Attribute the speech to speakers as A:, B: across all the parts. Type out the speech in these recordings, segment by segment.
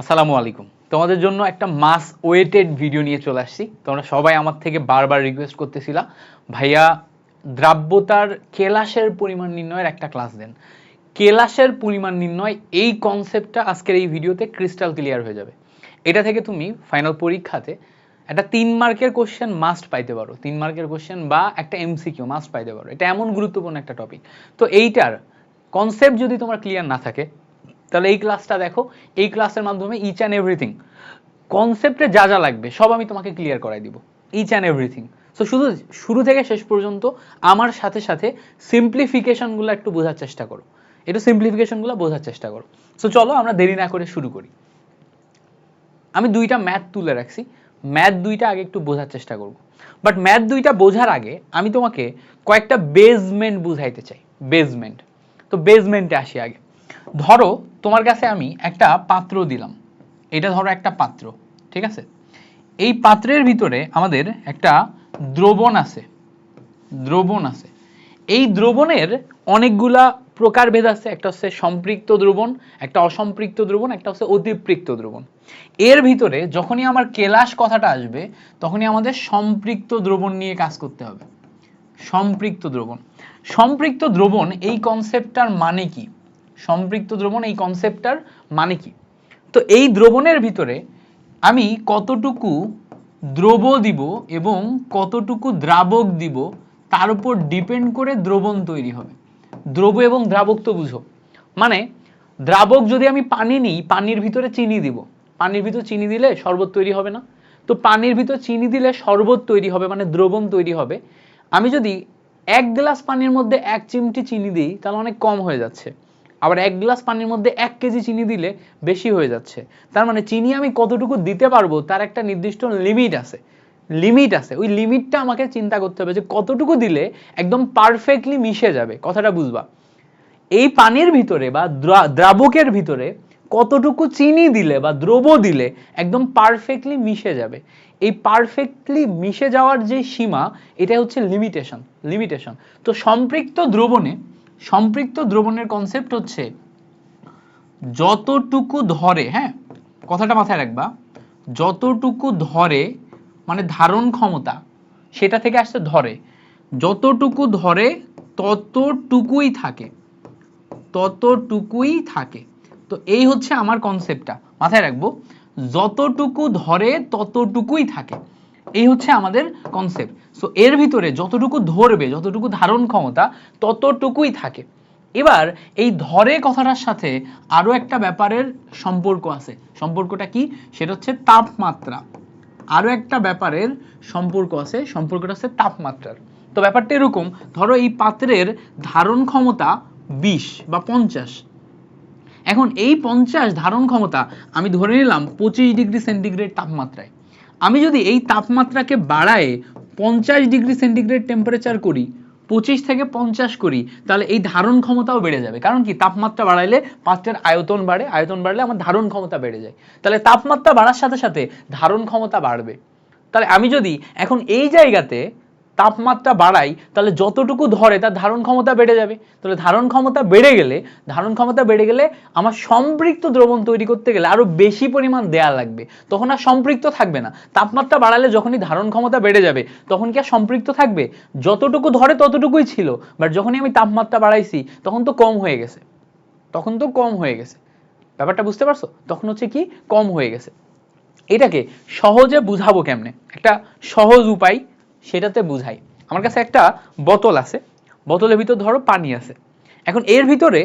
A: আসসালামু আলাইকুম। তোমাদের জন্য একটা মাস ওয়েটেড ভিডিও নিয়ে চলে আসছি। তোমরা সবাই আমার থেকে বারবার রিকোয়েস্ট করতেছিলা, ভাইয়া, দ্রাব্যতার কেলাসের পরিমাণ নির্ণয়ের একটা ক্লাস দেন। কেলাসের পরিমাণ নির্ণয়, এই কনসেপ্টটা আজকের এই ভিডিওতে ক্রিস্টাল ক্লিয়ার হয়ে যাবে। এটা থেকে তুমি ফাইনাল পরীক্ষাতে একটা তিন মার্কের কোশ্চেন মাস্ট পাইতে পারো। তিন মার্কের কোশ্চেন বা একটা এমসিকিউ মাস্ট পাইতে পারো। এটা এমন গুরুত্বপূর্ণ একটা টপিক তো এইটার কনসেপ্ট যদি তোমার ক্লিয়ার না থাকে তাহলে এই ক্লাসটা দেখো, এই ক্লাসের মাধ্যমে ইচ অ্যান্ড এভরিথিং কনসেপ্টে যা যা লাগবে, সব আমি তোমাকে ক্লিয়ার করাই দিব ইচ অ্যান্ড এভরিথিং সো শুধু, শুরু থেকে শেষ পর্যন্ত আমার সাথে সাথে সিম্পলিফিকেশনগুলো একটু বোঝার চেষ্টা করো। একটু সিম্পলিফিকেশনগুলো বোঝার চেষ্টা করো। সো চলো আমরা দেরি না করে শুরু করি। আমি দুইটা ম্যাথ তুলে রাখছি। ম্যাথ দুইটা আগে একটু বোঝার চেষ্টা করব। বাট ম্যাথ দুইটা বোঝার আগে আমি তোমাকে কয়েকটা বেজমেন্ট বুঝাইতে চাই। বেজমেন্ট তো বেজমেন্টে আসি আগে। ধরো, তোমার কাছে আমি একটা পাত্র দিলাম। এটা ধরো একটা পাত্র, ঠিক আছে? এই পাত্রের ভিতরে আমাদের একটা দ্রবণ আছে দ্রবণ আছে। এই দ্রবণের অনেকগুলা প্রকারভেদ আছে। একটা হচ্ছে সম্পৃক্ত দ্রবণ, একটা অসম্পৃক্ত দ্রবণ, একটা হচ্ছে অতিপৃক্ত দ্রবণ। এর ভিতরে যখনই আমার কেলাস কথাটা আসবে, তখনই আমাদের সম্পৃক্ত দ্রবণ নিয়ে কাজ করতে হবে। সম্পৃক্ত দ্রবণ। সম্পৃক্ত দ্রবণ এই কনসেপ্টটার মানে কি? সম্পৃক্ত দ্রবণ, এই কনসেপ্টটার মানে কি? তো এই দ্রবণের ভিতরে আমি কতটুকু দ্রব দিব এবং কতটুকু দ্রাবক দিব, তার উপর ডিপেন্ড করে দ্রবণ তৈরি হবে। দ্রব এবং দ্রাবক তো বুঝো। মানে দ্রাবক যদি আমি পানি নিই, পানির ভিতরে চিনি দিব। পানির ভিতর চিনি দিলে শরবত তৈরি হবে না। তো পানির ভিতর চিনি দিলে শরবত তৈরি হবে মানে দ্রবণ তৈরি হবে। আমি যদি এক গ্লাস পানির মধ্যে এক চিমটি চিনি দিই, তাহলে অনেক কম হয়ে যাচ্ছে। আবার এক গ্লাস পানির মধ্যে এক কেজি চিনি দিলে বেশি হয়ে যাচ্ছে। তার মানে চিনি আমি কতটুকু দিতে পারব তার একটা নির্দিষ্ট লিমিট আছে। লিমিট আছে। ওই লিমিটটা আমাকে চিন্তা করতে হবে যে কতটুকু দিলে একদম পারফেক্টলি মিশে যাবে। কথাটা বুঝবা। এই পানির ভিতরে বা দ্রা- দ্রাবকের ভিতরে কতটুকু চিনি দিলে বা দ্রব দিলে একদম পারফেক্টলি মিশে যাবে। এই পারফেক্টলি মিশে যাওয়ার যে সীমা এটা হচ্ছে লিমিটেশন লিমিটেশন তো সম্পৃক্ত দ্রবণে সম্পৃক্ত দ্রবণের কনসেপ্ট হচ্ছে যতটুকু ধরে হ্যাঁ? কথাটা মাথায় রাখবা। যতটুকু ধরে মানে ধারণ ক্ষমতা, সেটা থেকে আসছে ধরে। যতটুকু ধরে, ততটুকুই থাকে। ততটুকুই থাকে। তো এই হচ্ছে আমার কনসেপ্টটা মাথায় রাখব, যতটুকু ধরে, ততটুকুই থাকে। এই হচ্ছে আমাদের কনসেপ্ট সো এর ভিতরে যতটুকু ধরবে, যতটুকু ধারণ ক্ষমতা, ততটুকুই থাকে। এবার, এই ধরে কথাটার সাথে আরও একটা ব্যাপারের সম্পর্ক আছে। সম্পর্কটা কি? সেটা হচ্ছে তাপমাত্রা। আরও একটা ব্যাপারের সম্পর্ক আছে, সম্পর্কটা হচ্ছে তাপমাত্রার। তো ব্যাপারটা এরকম, ধরো এই পাত্রের ধারণ ক্ষমতা বিশ বা পঞ্চাশ। এখন এই পঞ্চাশ ধারণ ক্ষমতা আমি ধরে নিলাম পঁচিশ ডিগ্রি সেন্টিগ্রেড তাপমাত্রায়। আমি যদি এই তাপমাত্রাকে বাড়ায় পঞ্চাশ ডিগ্রি সেন্টিগ্রেড টেম্পারেচার করি, পঁচিশ থেকে পঞ্চাশ করি, তাহলে এই ধারণ ক্ষমতাও বেড়ে যাবে। কারণ কি? তাপমাত্রা বাড়াইলে পাত্রের আয়তন বাড়ে, আয়তন বাড়লে আমার ধারণ ক্ষমতা বেড়ে যায়। তাহলে তাপমাত্রা বাড়ার সাথে সাথে ধারণ ক্ষমতা বাড়বে। তাহলে আমি যদি এখন এই জায়গাতে তাপমাত্রা বাড়াই, তাহলে যতটুকু ধরে তার ধারণ ক্ষমতা বেড়ে যাবে। তাহলে ধারণ ক্ষমতা বেড়ে গেলে, ধারণ ক্ষমতা বেড়ে গেলে আমার সম্পৃক্ত দ্রবণ তৈরি করতে গেলে আরও বেশি পরিমাণ দেয়া লাগবে। তখন আর সম্পৃক্ত থাকবে না। তাপমাত্রা বাড়ালে যখনই ধারণ ক্ষমতা বেড়ে যাবে, তখন কি আর সম্পৃক্ত থাকবে? যতটুকু ধরে ততটুকুই ছিল বাট যখনই আমি তাপমাত্রা বাড়াইছি, তখন তো কম হয়ে গেছে। তখন তো কম হয়ে গেছে। ব্যাপারটা বুঝতে পারছ? তখন হচ্ছে কি? কম হয়ে গেছে। এটাকে সহজে বুঝাবো কেমনে? একটা সহজ উপায় সেটাতে বুঝাই। আমার কাছে একটা বোতল আছে। বোতলের ভিতর ধরো পানি আছে। এখন এর ভিতরে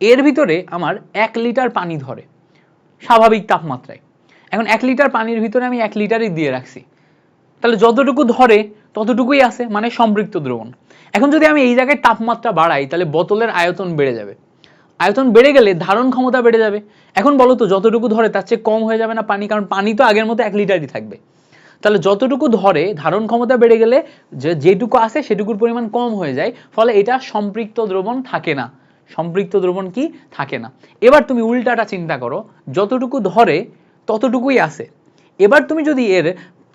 A: এর ভিতরে আমার এক লিটার পানি ধরে, স্বাভাবিক তাপমাত্রায়। এখন এক লিটার পানির ভিতরে আমি এক লিটারই দিয়ে রাখছি। তাহলে যতটুকু ধরে, ততটুকুই আছে মানে সম্পৃক্ত দ্রবণ। এখন যদি আমি এই জায়গায় তাপমাত্রা বাড়াই, তাহলে বোতলের আয়তন বেড়ে যাবে। আয়তন বেড়ে গেলে ধারণ ক্ষমতা বেড়ে যাবে। এখন বলো তো, যতটুকু ধরে, তার চেয়ে কম হয়ে যাবে না পানি? কারণ পানি তো আগের মতো এক লিটারই থাকবে। তাহলে যতটুকু ধরে ধারণ ক্ষমতা বেড়ে গেলে যে যেটুকু আছে সেটুকুর পরিমাণ কম হয়ে যায়, ফলে এটা সম্পৃক্ত দ্রবণ থাকে না। সম্পৃক্ত দ্রবণ কি? থাকে না। এবার তুমি উল্টাটা চিন্তা করো, যতটুকু ধরে ততটুকুই আছে। এবার তুমি যদি এর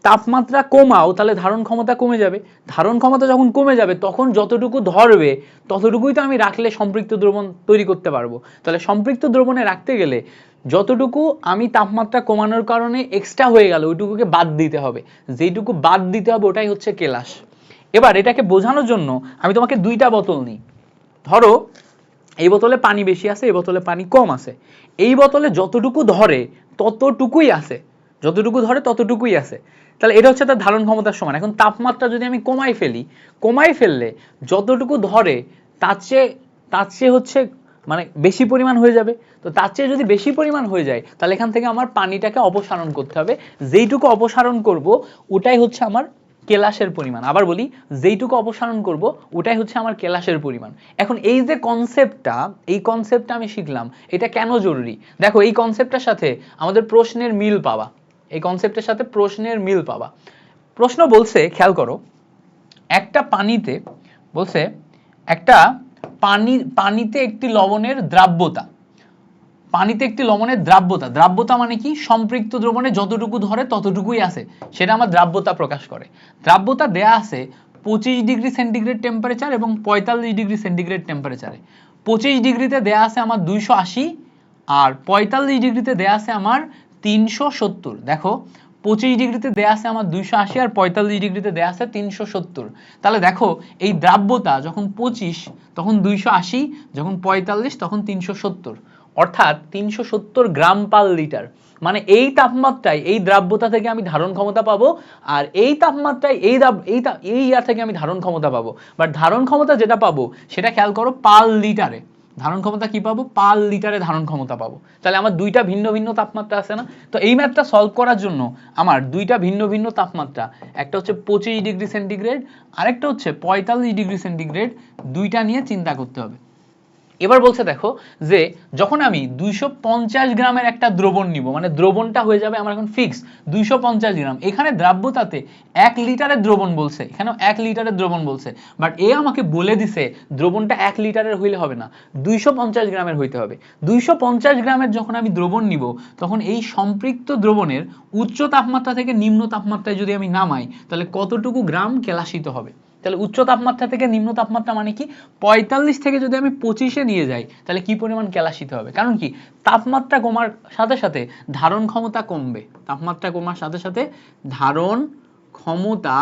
A: তাপমাত্রা কমাও, তাহলে ধারণ ক্ষমতা কমে যাবে। ধারণ ক্ষমতা যখন কমে যাবে, তখন যতটুকু ধরবে, ততটুকুই তো আমি রাখলে সম্পৃক্ত দ্রবণ তৈরি করতে পারব। তাহলে সম্পৃক্ত দ্রবণে রাখতে গেলে যতটুকু আমি তাপমাত্রা কমানোর কারণে এক্সট্রা হয়ে গেল, ওইটুকুকে বাদ দিতে হবে। যেইটুকু বাদ দিতে হবে, ওটাই হচ্ছে কেলাস। এবার এটাকে বোঝানোর জন্য আমি তোমাকে দুইটা বোতল নিই। ধরো, এই বোতলে পানি বেশি আছে, এই বোতলে পানি কম আছে। এই বোতলে যতটুকু ধরে, ততটুকুই আছে। যতটুকু ধরে, ততটুকুই আছে। তাহলে এটা হচ্ছে তার ধারণ ক্ষমতার সমান। এখন তাপমাত্রা যদি আমি কমাই ফেলি, কমাই ফেললে যতটুকু ধরে, তার চেয়ে তার চেয়ে হচ্ছে মানে বেশি পরিমাণ হয়ে যাবে। তো তার চেয়ে যদি বেশি পরিমাণ হয়ে যায়, তাহলে এখান থেকে আমার পানিটাকে অপসারণ করতে হবে। যেইটুকু অপসারণ করব, ওটাই হচ্ছে আমার কেলাসের পরিমাণ। আবার বলি, যেইটুকু অপসারণ করব, ওটাই হচ্ছে আমার কেলাসের পরিমাণ। এখন এই যে কনসেপ্টটা এই কনসেপ্টটা আমি শিখলাম, এটা কেন জরুরি? দেখো, এই কনসেপ্টটার সাথে আমাদের প্রশ্নের মিল পাওয়া। এই কনসেপ্টের সাথে প্রশ্নের মিল পাওয়া। প্রশ্ন বলছে, খেয়াল করো, একটা পানিতে বলছে, একটা পানি, পানিতে একটি লবণের দ্রাব্যতা। পানিতে একটি লবণের দ্রাব্যতা। দ্রাব্যতা মানে কি? সম্পৃক্ত দ্রবণে যতটুকু ধরে ততটুকুই আছে। সেটা আমার দ্রাব্যতা প্রকাশ করে। দ্রাব্যতা দেয়া আছে পঁচিশ ডিগ্রি সেন্টিগ্রেড টেম্পারেচার এবং পঁয়তাল্লিশ ডিগ্রি সেন্টিগ্রেড টেম্পারেচারে পঁচিশ ডিগ্রিতে দেয়া আছে আমার দুইশো আশি আর পঁয়তাল্লিশ ডিগ্রিতে দেয়া আছে আমার তিনশো সত্তর। দেখো পঁচিশ ডিগ্রিতে দেয়া আছে আমার দুইশো আশি আর পঁয়তাল্লিশ ডিগ্রিতে দেয়া আছে তিনশো সত্তর। তাহলে দেখো, এই দ্রাব্যতা যখন পঁচিশ, তখন দুইশো আশি, যখন পঁয়তাল্লিশ, তখন তিনশো সত্তর। অর্থাৎ তিনশো সত্তর গ্রাম পার লিটার। মানে এই তাপমাত্রায় এই দ্রাব্যতা থেকে আমি ধারণ ক্ষমতা পাবো আর এই তাপমাত্রায় এই এই এই ইয়ার থেকে আমি ধারণ ক্ষমতা পাবো। বাট ধারণ ক্ষমতা যেটা পাবো, সেটা খেয়াল করো পার লিটারে। ধারণ ক্ষমতা কি পাবো? পার লিটারে ধারণ ক্ষমতা পাবো। তাহলে আমার দুইটা ভিন্ন ভিন্ন তাপমাত্রা আছে না? তো এই ম্যাথটা সলভ করার জন্য আমার দুইটা ভিন্ন ভিন্ন তাপমাত্রা, একটা হচ্ছে পঁচিশ ডিগ্রি সেন্টিগ্রেড আরেকটা হচ্ছে পঁয়তাল্লিশ ডিগ্রি সেন্টিগ্রেড দুইটা নিয়ে চিন্তা করতে হবে। এবার বলছে দেখো যে যখন আমি দুইশো পঞ্চাশ গ্রামের একটা দ্রবণ নিব মানে দ্রবণটা হয়ে যাবে আমার এখন ফিক্স দুইশো পঞ্চাশ গ্রাম। এখানে দ্রাব্যতাতে এক লিটারের দ্রবণ বলছে, এখানেও এক লিটারের দ্রবণ বলছে। বাট এ আমাকে বলে দিছে, দ্রবণটা এক লিটারের হইলে হবে না, দুইশো পঞ্চাশ গ্রামের হইতে হবে। দুইশো পঞ্চাশ গ্রামের যখন আমি দ্রবণ নিব, তখন এই সম্পৃক্ত দ্রবণের উচ্চ তাপমাত্রা থেকে নিম্ন তাপমাত্রায় যদি আমি নামাই, তাহলে কতটুকু গ্রাম কেলাসিত হবে? তাহলে উচ্চ তাপমাত্রা থেকে নিম্ন তাপমাত্রা মানে কি? পঁয়তাল্লিশ থেকে যদি আমি পঁচিশে নিয়ে যাই, তাহলে কি পরিমাণ কেলাসিত হবে? কারণ কি? তাপমাত্রা কমার সাথে সাথে ধারণ ক্ষমতা কমবে। তাপমাত্রা কমার সাথে সাথে ধারণ ক্ষমতা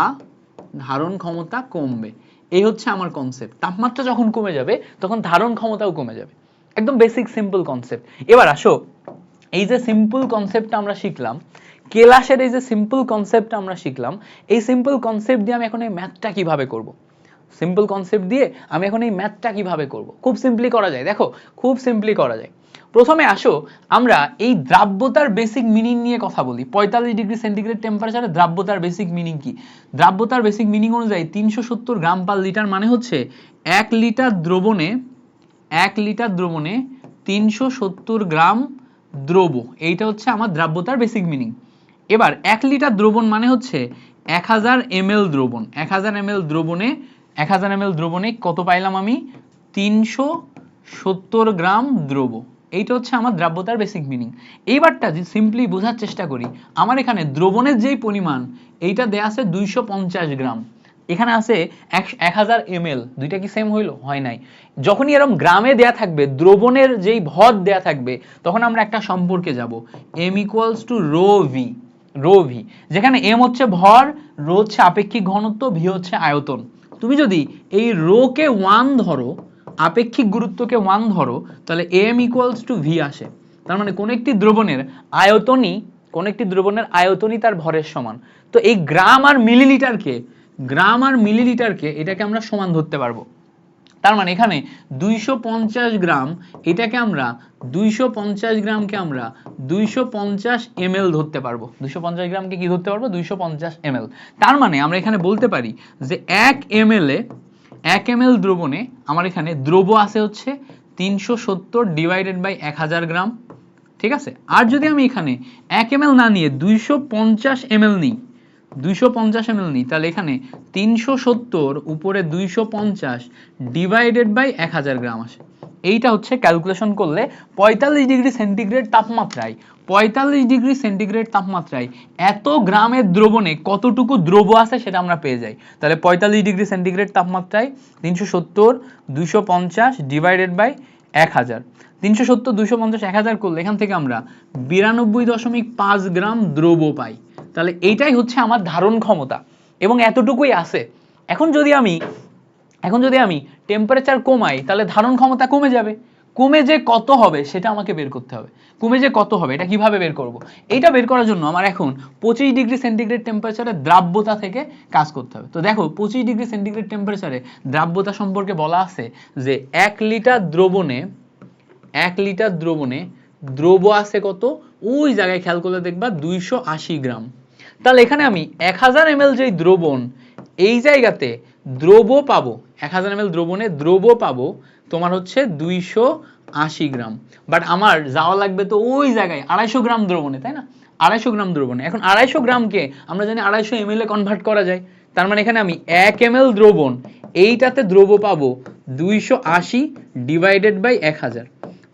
A: ধারণ ক্ষমতা কমবে। এই হচ্ছে আমার কনসেপ্ট তাপমাত্রা যখন কমে যাবে, তখন ধারণ ক্ষমতাও কমে যাবে। একদম বেসিক সিম্পল কনসেপ্ট এবার আসো, এই যে সিম্পল কনসেপ্টটা আমরা শিখলাম কেলাসের এই যে সিম্পল কনসেপ্টটা আমরা শিখলাম, এই সিম্পল কনসেপ্ট দিয়ে আমি এখন এই ম্যাথটা কীভাবে করব? সিম্পল কনসেপ্ট দিয়ে আমি এখন এই ম্যাথটা কীভাবে করব? খুব সিম্পলি করা যায়। দেখো, খুব সিম্পলি করা যায়। প্রথমে আসো, আমরা এই দ্রাব্যতার বেসিক মিনিং নিয়ে কথা বলি। পঁয়তাল্লিশ ডিগ্রি সেন্টিগ্রেড টেম্পারেচারে দ্রাব্যতার বেসিক মিনিং কি? দ্রাব্যতার বেসিক মিনিং অনুযায়ী তিনশো সত্তর গ্রাম পার লিটার মানে হচ্ছে এক লিটার দ্রবণে, এক লিটার দ্রবণে তিনশো সত্তর গ্রাম দ্রব এইটা হচ্ছে আমার দ্রাব্যতার বেসিক মিনিং এবার এক লিটার দ্রবণ মানে হচ্ছে এক হাজার এমএল দ্রবণ। এক হাজার এমএল দ্রবণে, এক হাজার এমএল দ্রবণে কত পাইলাম আমি? তিনশো সত্তর গ্রাম দ্রব। এইটা হচ্ছে আমার দ্রাব্যতার বেসিক মিনিং এইবারটা যদি সিম্পলি বোঝার চেষ্টা করি, আমার এখানে দ্রবণের যেই পরিমাণ, এইটা দেয়া আছে দুইশো পঞ্চাশ গ্রাম। এখানে আছে এক এক হাজার এমএল। দুইটা কি সেম হইল? হয় নাই। যখনই এরকম গ্রামে দেয়া থাকবে, দ্রবণের যেই ভর দেয়া থাকবে, তখন আমরা একটা সম্পর্কে যাব। M equals to rho V rho V যেখানে এম হচ্ছে ভর, রো হচ্ছে আপেক্ষিক ঘনত্ব ভি হচ্ছে আয়তন। তুমি যদি এই রো কে ওয়ান ধরো, আপেক্ষিক গুরুত্বকে ওয়ান ধরো, তাহলে এম ইকুয়ালস টু ভি আসে। তার মানে কোন একটি দ্রবণের আয়তনই, কোন একটি দ্রবণের আয়তনই তার ভরের সমান। তো এই গ্রাম আর মিলিলিটারকে, গ্রাম আর মিলিলিটারকে এটাকে আমরা সমান ধরতে পারব। তার মানে এখানে দুইশো পঞ্চাশ গ্রাম, এটাকে আমরা দুইশো পঞ্চাশ গ্রামকে আমরা দুইশো পঞ্চাশ এমএল ধরতে পারব। দুইশো পঞ্চাশ গ্রামকে কি ধরতে পারব? দুইশো পঞ্চাশ এমএল। তার মানে আমরা এখানে বলতে পারি যে এক এমএল এ, এক এমএল দ্রবণে আমার এখানে দ্রব আছে হচ্ছে তিনশো সত্তর ডিভাইডেড বাই এক হাজার গ্রাম। ঠিক আছে? আর যদি আমি এখানে এক এমএল না নিয়ে দুইশো পঞ্চাশ এমএল নিই দুইশো পঞ্চাশ এমএল নিই, তাহলে এখানে তিনশো সত্তর উপরে দুইশো পঞ্চাশ ডিভাইডেড বাই এক হাজার গ্রাম আসে। এইটা হচ্ছে ক্যালকুলেশন করলে পঁয়তাল্লিশ ডিগ্রি সেন্টিগ্রেড তাপমাত্রায়, পঁয়তাল্লিশ ডিগ্রি সেন্টিগ্রেড তাপমাত্রায় এত গ্রামের দ্রবণে কতটুকু দ্রব আছে সেটা আমরা পেয়ে যাই। তাহলে পঁয়তাল্লিশ ডিগ্রি সেন্টিগ্রেড তাপমাত্রায় তিনশো সত্তর, দুইশো পঞ্চাশ ডিভাইডেড বাই এক হাজার। তিনশো সত্তর দুশো পঞ্চাশ, এক হাজার করলে এখান থেকে আমরা বিরানব্বই দশমিক পাঁচ গ্রাম দ্রব্য পাই। তাহলে এইটাই হচ্ছে আমার ধারণ ক্ষমতা। এবং এতটুকুই আছে। এখন যদি আমি, এখন যদি আমি টেম্পারেচার কমাই, তাহলে ধারণ ক্ষমতা কমে যাবে। কমে যে কত হবে, সেটা আমাকে বের করতে হবে। কমে যে কত হবে, এটা কীভাবে বের করব? এইটা বের করার জন্য আমার এখন পঁচিশ ডিগ্রি সেন্টিগ্রেড টেম্পারেচারে দ্রাব্যতা থেকে কাজ করতে হবে। তো দেখো, পঁচিশ ডিগ্রি সেন্টিগ্রেড টেম্পারেচারে দ্রাব্যতা সম্পর্কে বলা আছে যে এক লিটার দ্রবণে, এক লিটার দ্রবণে দ্রব আছে কত? ওই জায়গায় খেয়াল করলে দেখবা দুইশো আশি গ্রাম। তাহলে এখানে আমি এক হাজার এম যেই দ্রবণ, এই জায়গাতে দ্রব পাবো, এক হাজার এম দ্রবণে দ্রব পাবো, তোমার হচ্ছে দুইশো আশি গ্রাম। বাট আমার যাওয়া লাগবে তো ওই জায়গায়, আড়াইশো গ্রাম দ্রবণে, তাই না? আড়াইশো গ্রাম দ্রবণে। এখন আড়াইশো গ্রামকে আমরা জানি আড়াইশো এম এ কনভার্ট করা যায়। তার মানে এখানে আমি এক এম দ্রবণ, এইটাতে দ্রব পাবো দুইশো আশি ডিভাইডেড বাই এক হাজার।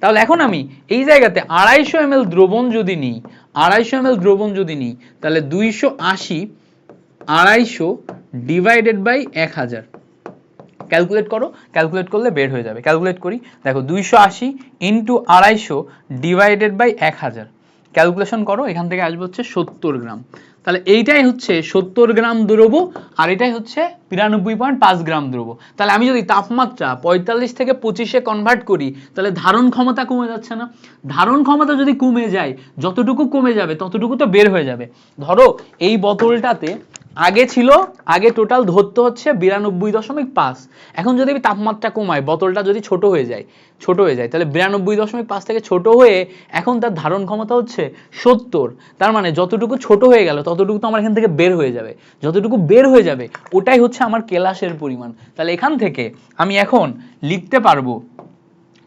A: তাহলে এখন আমি এই জায়গাতে আড়াইশো এম দ্রবণ যদি নিই, আড়াইশো এম দ্রবণ যদি নিই, তাহলে দুইশো আশি, আড়াইশো ডিভাইডেড বাই এক হাজার। ক্যালকুলেট করো ক্যালকুলেট করলে বের হয়ে যাবে। ক্যালকুলেট করি, দেখো দুইশো আশি ইন্টু আড়াইশো ডিভাইডেড বাই এক হাজার। ক্যালকুলেশন করো, এখান থেকে আসবে হচ্ছে সত্তর গ্রাম। তাহলে এইটাই হচ্ছে সত্তর গ্রাম দ্রব্য আর এটাই হচ্ছে বিরানব্বই পয়েন্ট পাঁচ গ্রাম দ্রব্য। তাহলে আমি যদি তাপমাত্রা পঁয়তাল্লিশ থেকে পঁচিশে কনভার্ট করি, তাহলে ধারণ ক্ষমতা কমে যাচ্ছে না। ধারণ ক্ষমতা যদি কমে যায়, যতটুকু কমে যাবে, ততটুকু তো বের হয়ে যাবে। ধরো এই বোতলটাতে আগে ছিল, আগে টোটাল ধরতে হচ্ছে বিরানব্বই দশমিক পাঁচ। এখন যদি আমি তাপমাত্রা কমাই, বোতলটা যদি ছোট হয়ে যায়, ছোট হয়ে যায়, তাহলে বিরানব্বই দশমিক পাঁচ থেকে ছোট হয়ে এখন তার ধারণ ক্ষমতা হচ্ছে সত্তর। তার মানে যতটুকু ছোট হয়ে গেল, ততটুকু তো আমার এখান থেকে বের হয়ে যাবে। যতটুকু বের হয়ে যাবে, ওটাই হচ্ছে আমার কেলাসের পরিমাণ। তাহলে এখান থেকে আমি এখন লিখতে পারব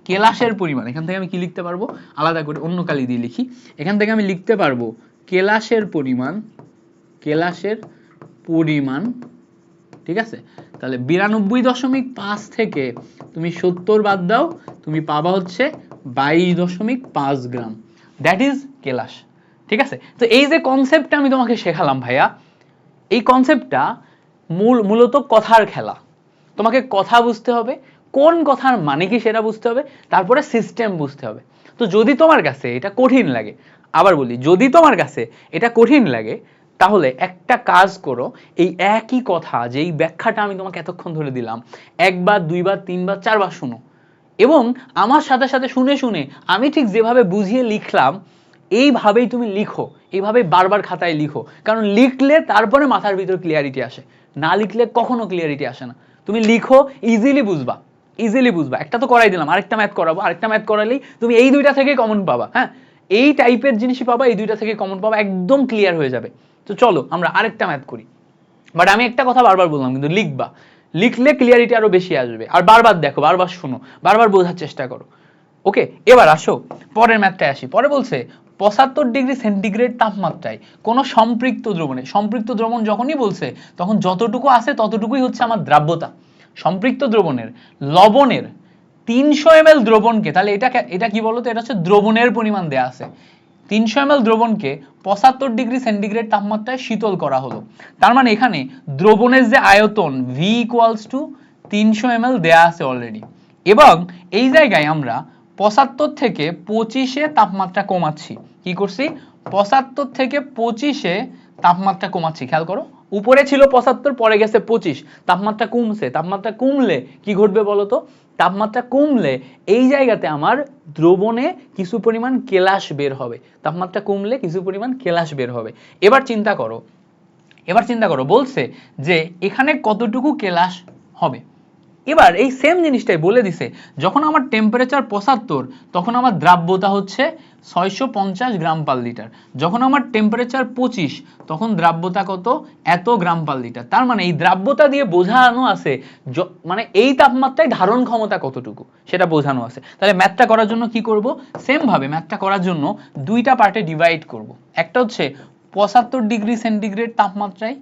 A: কেলাসের পরিমাণ। এখান থেকে আমি কি লিখতে পারব? আলাদা করে অন্য কালি দিয়ে লিখি। এখান থেকে আমি লিখতে পারব কেলাসের পরিমাণ, কেলাসের পরিমাণ, ঠিক আছে? তাহলে বিরানব্বই দশমিক পাঁচ থেকে তুমি সত্তর বাদ দাও, তুমি পাবা হচ্ছে বাইশ দশমিক পাঁচ গ্রাম। দ্যাট ইজ কেলাস, ঠিক আছে? তো এই যে কনসেপ্টটা আমি তোমাকে শেখালাম ভাইয়া, এই কনসেপ্টটা মূল, মূলত কথার খেলা। তোমাকে কথা বুঝতে হবে, কোন কথার মানে কি সেটা বুঝতে হবে, তারপরে সিস্টেম বুঝতে হবে। তো যদি তোমার কাছে এটা কঠিন লাগে, আবার বলি, যদি তোমার কাছে এটা কঠিন লাগে তাহলে একটা কাজ করো, এই একই কথা যেই ব্যাখ্যাটা আমি তোমাকে এতক্ষণ ধরে দিলাম, একবার, দুইবার, তিনবার, চারবার শুনো। এবং আমার সাথে সাথে শুনে শুনে আমি ঠিক যেভাবে বুঝিয়ে লিখলাম, এইভাবেই তুমি লিখো এইভাবে বারবার খাতায় লিখো। কারণ লিখলে তারপরে মাথার ভিতর ক্লিয়ারিটি আসে, না লিখলে কখনো ক্লিয়ারিটি আসে না। তুমি লিখো ইজিলি বুঝবা ইজিলি বুঝবা। একটা তো করাই দিলাম, আরেকটা ম্যাথ করাবো, আরেকটা ম্যাথ করালেই তুমি এই দুইটা থেকে কমন পাবা হ্যাঁ? এই টাইপের জিনিসই পাবা, এই দুইটা থেকে কমন পাবা, একদম ক্লিয়ার হয়ে যাবে। তো চলো, আমরা আরেকটা ম্যাথ করি। বাট আমি একটা কথা বারবার বললাম, কিন্তু লিখবা। লিখলে ক্লিয়ারিটি আরও বেশি আসবে। আর বারবার দেখো, বারবার শোনো, বারবার বোঝার চেষ্টা করো। ওকে এবার আসো, পরের ম্যাথটায় আসি। পরে বলছে, পঁচাত্তর ডিগ্রি সেন্টিগ্রেড তাপমাত্রায় কোনো সম্পৃক্ত দ্রবণে সম্পৃক্ত দ্রবণ যখনই বলছে, তখন যতটুকু আছে ততটুকুই হচ্ছে আমার দ্রাব্যতা। সম্পৃক্ত দ্রবণের লবণের তিনশো এম দ্রবণকে, তাহলে এটা এটা কি বলতো? এটা হচ্ছে দ্রবণের পরিমাণ দেয়া আছে। তিনশো এম দ্রবণকে পঁচাত্তর ডিগ্রি সেন্টিগ্রেড তাপমাত্রায় শীতল করা হলো। তার মানে এখানে দ্রবণের যে আয়তন ভি ইকুয়ালস টু তিনশো এম দেয়া আছে অলরেডি এবং এই জায়গায় আমরা পঁচাত্তর থেকে পঁচিশে তাপমাত্রা কমাচ্ছি। কি করছি? পঁচাত্তর থেকে পঁচিশে তাপমাত্রা কমাচ্ছি। খেয়াল করো উপরে ছিল পঁচাত্তর, পরে গেছে পঁচিশ। তাপমাত্রা কমছে। তাপমাত্রা কমলে কি ঘটবে বলতো? তাপমাত্রা কমলে এই জায়গাতে আমার দ্রবণে কিছু পরিমাণ কেলাস বের হবে। তাপমাত্রা কমলে কিছু পরিমাণ কেলাস বের হবে। এবার চিন্তা করো। এবার চিন্তা করো, বলছে যে এখানে কতটুকু কেলাস হবে? এবার এই সেম জিনিসটাই বলে দিছে, যখন আমার টেম্পারেচার পঁচাত্তর, তখন আমার দ্রাব্যতা হচ্ছে ছয়শো পঞ্চাশ গ্রাম পার লিটার যখন আমার টেম্পারেচার পঁচিশ, তখন দ্রাব্যতা কত? এত গ্রাম পার লিটার তার মানে এই দ্রাব্যতা দিয়ে বোঝানো আছে মানে এই তাপমাত্রায় ধারণ ক্ষমতা কতটুকু, সেটা বোঝানো আছে। তাহলে ম্যাথটা করার জন্য কি করব? সেম ভাবে ম্যাথটা করার জন্য দুইটা পার্টে ডিভাইড করব। একটা হচ্ছে পঁচাত্তর ডিগ্রি সেন্টিগ্রেড তাপমাত্রায়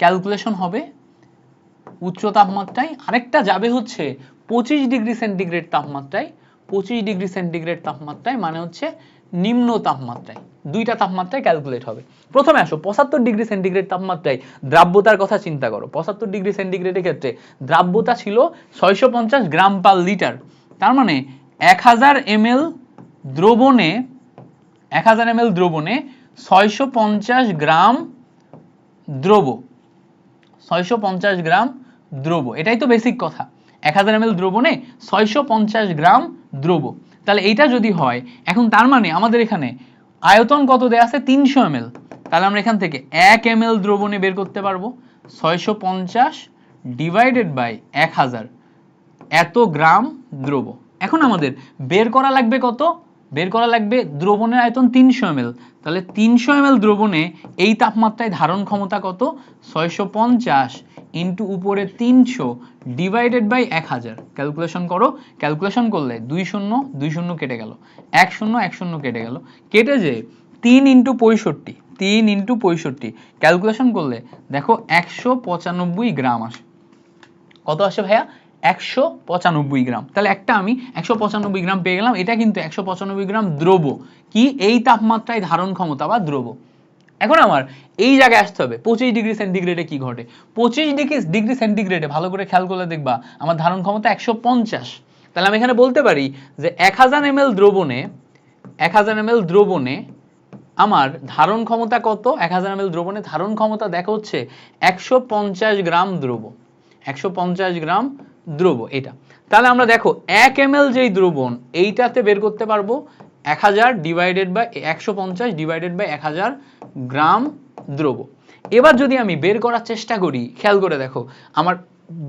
A: ক্যালকুলেশন হবে উচ্চ তাপমাত্রায়, আরেকটা যাবে হচ্ছে পঁচিশ ডিগ্রি সেন্টিগ্রেড তাপমাত্রায়। পঁচিশ ডিগ্রি সেন্টিগ্রেড তাপমাত্রায় মানে হচ্ছে নিম্ন তাপমাত্রায়। দুইটা তাপমাত্রায় ক্যালকুলেট হবে। প্রথমে আসো, পঁচাত্তর ডিগ্রি সেন্টিগ্রেড তাপমাত্রায় দ্রাব্যতার কথা চিন্তা করো। পঁচাত্তর ডিগ্রি সেন্টিগ্রেডের ক্ষেত্রে দ্রাব্যতা ছিল ছয়শো পঞ্চাশ গ্রাম পার লিটার। তার মানে এক হাজার এম দ্রবণে, এক হাজার এম দ্রবণে ছয়শো পঞ্চাশ গ্রাম দ্রব ছয়শো পঞ্চাশ গ্রাম দ্রব এটাই তো বেসিক কথা। এক হাজার এম দ্রবণে ছয়শো পঞ্চাশ গ্রাম দ্রব তাহলে এইটা যদি হয়, এখন তার মানে আমাদের এখানে আয়তন কত দেয়া আছে? তিনশো এম তাহলে আমরা এখান থেকে এক এম দ্রবণে বের করতে পারব। ছয়শো পঞ্চাশ ডিভাইডেড বাই এক হাজার। এত গ্রাম দ্রব এখন আমাদের বের করা লাগবে কত? বের করা লাগবে দ্রবণের আয়তন তিনশো এম তাহলে তিনশো এম দ্রবণে এই তাপমাত্রায় ধারণ ক্ষমতা কত? ছয়শো পঞ্চাশ ইন্টু উপরে তিনশো ডিভাইডেড বাই এক হাজার। ক্যালকুলেশন করো। ক্যালকুলেশন করলে দুই শূন্য দুই শূন্য কেটে গেল। এক শূন্য এক শূন্য কেটে গেল। কেটে যে তিন ইন্টু পঁয়ষট্টি, তিন ইন্টু পঁয়ষট্টি। ক্যালকুলেশন করলে দেখো একশো পঁচানব্বই গ্রাম আসে। কত আসে ভাইয়া? একশো পঁচানব্বই গ্রাম। তাহলে একটা আমি একশো পঁচানব্বই গ্রাম পেয়ে গেলাম। এটা কিন্তু একশো পঁচানব্বই গ্রাম দ্রব কি? এই তাপমাত্রায় ধারণ ক্ষমতা বা দ্রব এখন আমার, এই জায়গায় আসতে হবে। পঁচিশ ডিগ্রি সেন্টিগ্রেডে কি ঘটে? পঁচিশ ডিগ্রি ডিগ্রি সেন্টিগ্রেডে ভালো করে খেয়াল করলে দেখবা, আমার ধারণ ক্ষমতা একশো পঞ্চাশ। তাহলে আমি এখানে বলতে পারি যে এক হাজার এম দ্রবণে, এক হাজার এম দ্রবণে আমার ধারণ ক্ষমতা কত? এক হাজার এম দ্রবণে ধারণ ক্ষমতা দেখা হচ্ছে একশো পঞ্চাশ গ্রাম দ্রব। একশো পঞ্চাশ গ্রাম দ্রব, এটা। তাহলে আমরা দেখো, এক এম এল যেই দ্রবণ, এইটাতে বের করতে পারব এক হাজার ডিভাইডেড বাই একশো পঞ্চাশ ডিভাইডেড বাই এক হাজার গ্রাম দ্রব এবার যদি আমি বের করার চেষ্টা করি, খেয়াল করে দেখো, আমার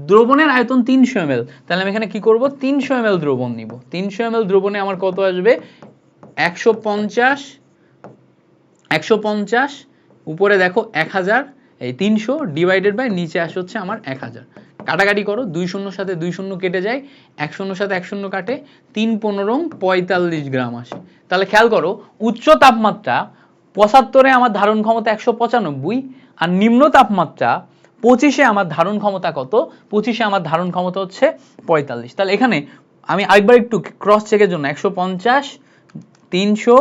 A: দ্রবণের আয়তন তিনশো এম তাহলে আমি এখানে কি করব? তিনশো এম দ্রবণ নিব। তিনশো এম দ্রবণে আমার কত আসবে? একশো পঞ্চাশ একশো পঞ্চাশ, উপরে দেখো এক হাজার, এই তিনশো ডিভাইডেড বাই নিচে আসে হচ্ছে আমার এক হাজার। কাটাকাটি করো, দুই শূন্যর সাথে দুই শূন্য কেটে যায়, এক শূন্যর সাথে এক শূন্য কাটে, তিন পনেরো পঁয়তাল্লিশ গ্রাম আসে। তাহলে খেয়াল করো, উচ্চ তাপমাত্রা পঁচাত্তরে আমার ধারণ ক্ষমতা একশো পঁচানব্বই, আর নিম্ন তাপমাত্রা পঁচিশে আমার ধারণ ক্ষমতা কত? পঁচিশে আমার ধারণ ক্ষমতা হচ্ছে পঁয়তাল্লিশ। তাহলে এখানে আমি আরেকবার একটু ক্রস চেকের জন্য একশো পঞ্চাশ, তিনশো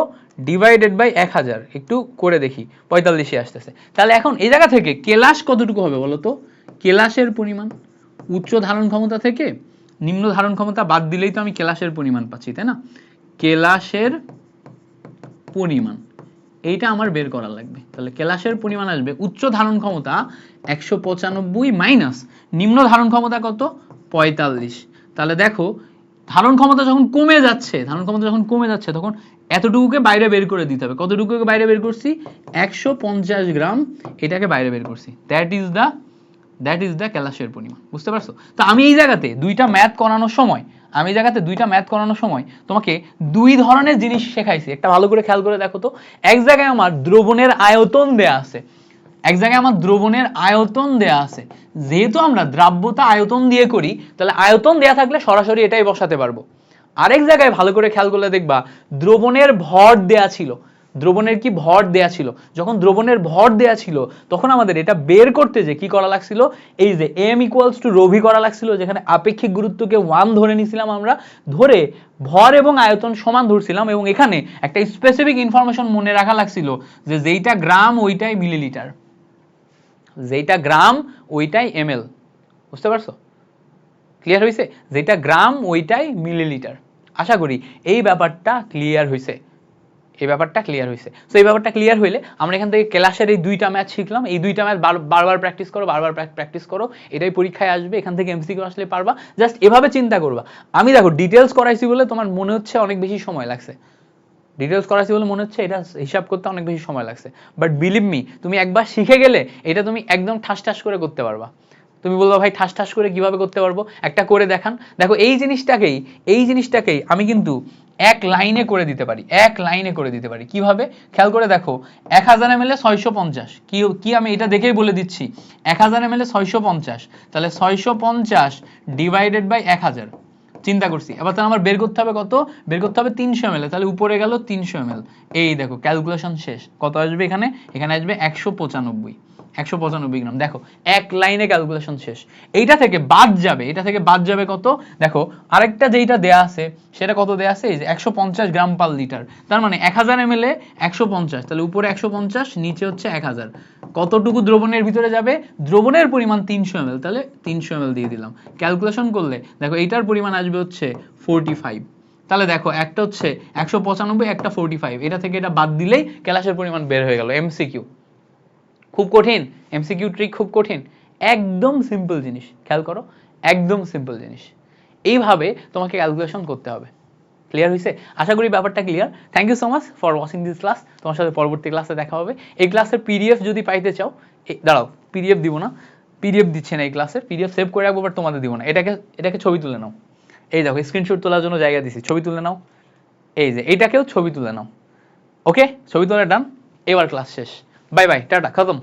A: ডিভাইডেড বাই এক হাজার, একটু করে দেখি, পঁয়তাল্লিশে আসতেছে। তাহলে এখন এই জায়গা থেকে কেলাস কতটুকু হবে বলো তো? কেলাসের পরিমাণ? উচ্চ ধারণ ক্ষমতা থেকে নিম্ন ধারণ ক্ষমতা বাদ দিলেই তো আমি কেলাসের পরিমাণ পাচ্ছি, তাই না? কেলাসের পরিমাণ, এইটা আমার বের করা লাগবে। তাহলে কেলাসের পরিমাণ আসবে, উচ্চ ধারণ ক্ষমতা একশো পঁচানব্বই মাইনাস নিম্ন ধারণ ক্ষমতা কত? পঁয়তাল্লিশ। তাহলে দেখো, ধারণ ক্ষমতা যখন কমে যাচ্ছে, ধারণ ক্ষমতা যখন কমে যাচ্ছে, তখন এতটুকুকে বাইরে বের করে দিতে হবে। কতটুকুকে বাইরে বের করছি? একশো পঞ্চাশ গ্রাম এটাকে বাইরে বের করছি। That is the that is the ক্যালাসের পরিমাণ, বুঝতে পারছ? তো আমি এই জায়গাতে দুইটা ম্যাথ করানোর সময়, আমি জায়গাতে দুইটা ম্যাথ করানোর সময় তোমাকে দুই ধরনের জিনিস শেখাইছি। একটা ভালো করে খেয়াল করে দেখো তো, এক জায়গায় আমার দ্রবণের আয়তন দেয়া আছে, এক জায়গায় আমার দ্রবণের আয়তন দেয়া আছে। যেহেতু আমরা দ্রাব্যতা আয়তন দিয়ে করি, তাহলে আয়তন দেয়া থাকলে সরাসরি এটাই বসাতে পারব। আরেক জায়গায় ভালো করে খেয়াল করলে দেখবা, দ্রবণের ভর দেয়া ছিল দ্রবণের কি ভর দেয়া ছিল? যখন দ্রবণের ভর দেয়া ছিল, তখন আমাদের এটা বের করতে যে কি করা লাগছিল? এই যে এম ইকুয়ালস টু রোভি করা লাগছিল, যেখানে আপেক্ষিক গুরুত্বকে ওয়ান ধরে নিছিলাম আমরা, ধরে ভর এবং আয়তন সমান ধরছিলাম এবং এখানে একটা স্পেসিফিক ইনফরমেশন মনে রাখা লাগছিল যে যেইটা গ্রাম ওইটাই মিলিলিটার যেইটা গ্রাম ওইটাই এম এল বুঝতে পারছ? ক্লিয়ার হয়েছে যেটা গ্রাম ওইটাই মিলিলিটার আশা করি এই ব্যাপারটা ক্লিয়ার হয়েছে এই ব্যাপারটা ক্লিয়ার হয়েছে তো এই ব্যাপারটা ক্লিয়ার হইলে আমরা এখান থেকে ক্লাসের এই দুইটা ম্যাচ শিখলাম। এই দুইটা ম্যাচ বারবার প্র্যাকটিস করো, বারবার প্র্যাকটিস করো, এটাই পরীক্ষায় আসবে, এখান থেকে এমসিকিউ আসলে পারবা। জাস্ট এভাবে চিন্তা করবা। আমি দেখো ডিটেলস করাইছি বলে তোমার মনে হচ্ছে অনেক বেশি সময় লাগছে। ডিটেলস করাইছি বলে মনে হচ্ছে এটা হিসাব করতে অনেক বেশি সময় লাগছে। বাট বিলিভ মি তুমি একবার শিখে গেলে এটা তুমি একদম ঠাস ঠাস করে করতে পারবা। তুমি বলবা, ভাই ঠাস ঠাস করে কীভাবে করতে পারব? একটা করে দেখান। দেখো, এই জিনিসটাকেই এই জিনিসটাকেই আমি কিন্তু এক লাইনে করে দিতে পারি, এক লাইনে করে দিতে পারি। কীভাবে? খেয়াল করে দেখো, এক হাজার এম এল ছয়শো পঞ্চাশ। কি কি আমি এটা দেখেই বলে দিচ্ছি, এক হাজার এম এল ছয়শো পঞ্চাশ। তাহলে ছয়শো পঞ্চাশ ডিভাইডেড বাই এক হাজার। চিন্তা করছি, এবার তাহলে আমার বের করতে হবে কত? বের করতে হবে তিনশো এম তাহলে উপরে গেল তিনশো এম এই দেখো ক্যালকুলেশন শেষ। কত আসবে এখানে? এখানে আসবে একশো পঁচানব্বই। একশো পঁচানব্বই গ্রাম। দেখো, এক লাইনে ক্যালকুলেশন শেষ। এইটা থেকে বাদ যাবে, এটা থেকে বাদ যাবে কত? দেখো, আরেকটা যেইটা দেয়া আছে, সেটা কত দেয়া আছে? এই যে একশো পঞ্চাশ গ্রাম পার লিটার তার মানে এক হাজার এম এল একশো পঞ্চাশ। তাহলে উপরে একশো পঞ্চাশ, নিচে হচ্ছে এক হাজার। কতটুকু দ্রবণের ভিতরে যাবে? দ্রবণের পরিমাণ তিনশো এম তাহলে তিনশো এম দিয়ে দিলাম। ক্যালকুলেশন করলে, দেখো, এইটার পরিমাণ আসবে হচ্ছে ফোরটি ফাইভ তাহলে দেখো, একটা হচ্ছে একশো পঁচানব্বই, একটা ফোরটি ফাইভ এটা থেকে এটা বাদ দিলেই ক্যালাসের পরিমাণ বের হয়ে গেল এমসিকিউ খুব কঠিন এমসিকিউ ট্রিক খুব কঠিন। একদম সিম্পল জিনিস, খেয়াল করো, একদম সিম্পল জিনিস। এইভাবে তোমাকে ক্যালকুলেশন করতে হবে। ক্লিয়ার হয়েছে আশা করি ব্যাপারটা clear thank you so much for watching this class তোমার সাথে পরবর্তী ক্লাসে দেখা হবে। এই ক্লাসের পিডিএফ যদি পাইতে চাও দাঁড়াও পিডিএফ দিব না। পিডিএফ দিচ্ছে না এই ক্লাসের পিডিএফ সেভ করে রাখব বাট তোমাদের দিব না। এটাকে এটাকে ছবি তুলে নাও। এই দেখো স্ক্রিনশট তোলার জন্য জায়গা দিছি। ছবি তুলে নাও। এই যে এইটাকেও ছবি তুলে নাও। ওকে ছবি তোলা ডান এবার ক্লাস শেষ। বাই বাই টাটা খতম